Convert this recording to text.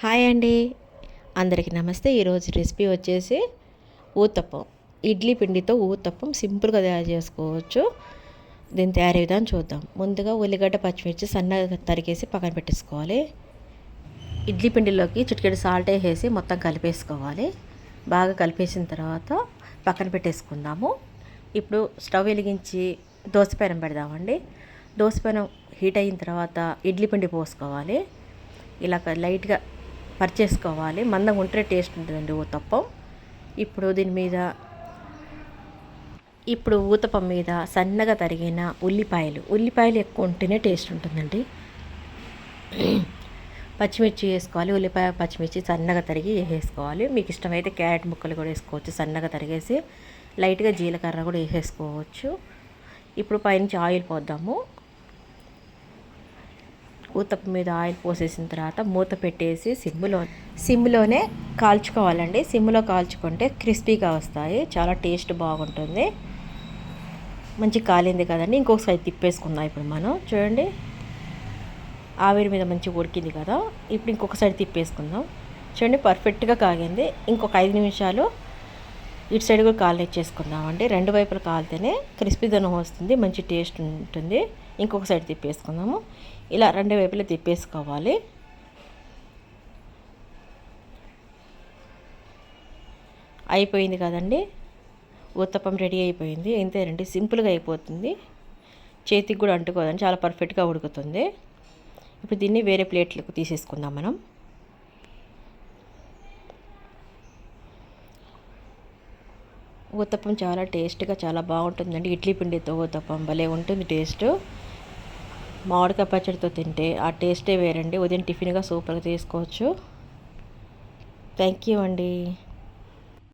Hi అండి. అందరికీ నమస్తే. ఈరోజు రెసిపీ వచ్చేసి ఊతప్పం. ఇడ్లీ పిండితో ఊతప్పం సింపుల్గా తయారు చేసుకోవచ్చు. దీని తయారీ విధానం చూద్దాం. ముందుగా ఉల్లిగడ్డ పచ్చిమిర్చి సన్నగా తరిగేసి పక్కన పెట్టేసుకోవాలి. ఇడ్లీ పిండిలోకి చిటికెడు సాల్ట్ వేసి మొత్తం కలిపేసుకోవాలి. బాగా కలిపేసిన తర్వాత పక్కన పెట్టేసుకుందాము. ఇప్పుడు స్టవ్ వెలిగించి దోసపెనం పెడదామండి. దోసపైన హీట్ అయిన తర్వాత ఇడ్లీ పిండి పోసుకోవాలి. ఇలా లైట్గా పరిచేసుకోవాలి. మందంగా ఉంటే టేస్ట్ ఉంటుందండి ఊతప్పం. ఇప్పుడు దీని మీద ఇప్పుడు ఊతప్పం మీద సన్నగా తరిగిన ఉల్లిపాయలు. ఉల్లిపాయలు ఎక్కువ ఉంటేనే టేస్ట్ ఉంటుందండి. పచ్చిమిర్చి వేసుకోవాలి. ఉల్లిపాయ పచ్చిమిర్చి సన్నగా తరిగి వేసుకోవాలి. మీకు ఇష్టమైతే క్యారెట్ ముక్కలు కూడా వేసుకోవచ్చు. సన్నగా తరిగేసి లైట్గా జీలకర్ర కూడా వేసేసుకోవచ్చు. ఇప్పుడు పైనుంచి ఆయిల్ పోద్దాము. ఊతప్ప మీద ఆయిల్ పోసేసిన తర్వాత మూత పెట్టేసి సిమ్లో సిమ్లోనే కాల్చుకోవాలండి. సిమ్లో కాల్చుకుంటే క్రిస్పీగా వస్తాయి. చాలా టేస్ట్ బాగుంటుంది. మంచి కాలింది కదండి. ఇంకొకసారి తిప్పేసుకుందాం ఇప్పుడు మనం. చూడండి. ఆవిరి మీద మంచి ఉడికింది కదా. ఇప్పుడు ఇంకొకసారి తిప్పేసుకుందాం. చూడండి పర్ఫెక్ట్గా కాగింది. ఇంకొక ఐదు నిమిషాలు ఇటు సైడ్ కూడా కాలు చేసుకుందామండి. రెండు వైపులు కాలితేనే క్రిస్పీదనం వస్తుంది. మంచి టేస్ట్ ఉంటుంది. ఇంకొక సైడ్ తిప్పేసుకుందాము. ఇలా రెండు వైపులా తిప్పేసుకోవాలి. అయిపోయింది కదండి. ఉత్తపం రెడీ అయిపోయింది. అంతేనండి సింపుల్గా అయిపోతుంది. చేతికి కూడా అంటుకోదండి చాలా పర్ఫెక్ట్గా ఉడుకుతుంది. ఇప్పుడు దీన్ని వేరే ప్లేట్లకు తీసేసుకుందాం మనం. ఉత్తపం చాలా టేస్ట్గా చాలా బాగుంటుందండి. ఇడ్లీ పిండితో ఉత్తపం భలే ఉంటుంది టేస్ట్. మామిడికాయ పచ్చడితో తింటే ఆ టేస్టే వేరండి. ఉదయం టిఫిన్గా సూపర్గా తీసుకోవచ్చు. థ్యాంక్ యూ అండి.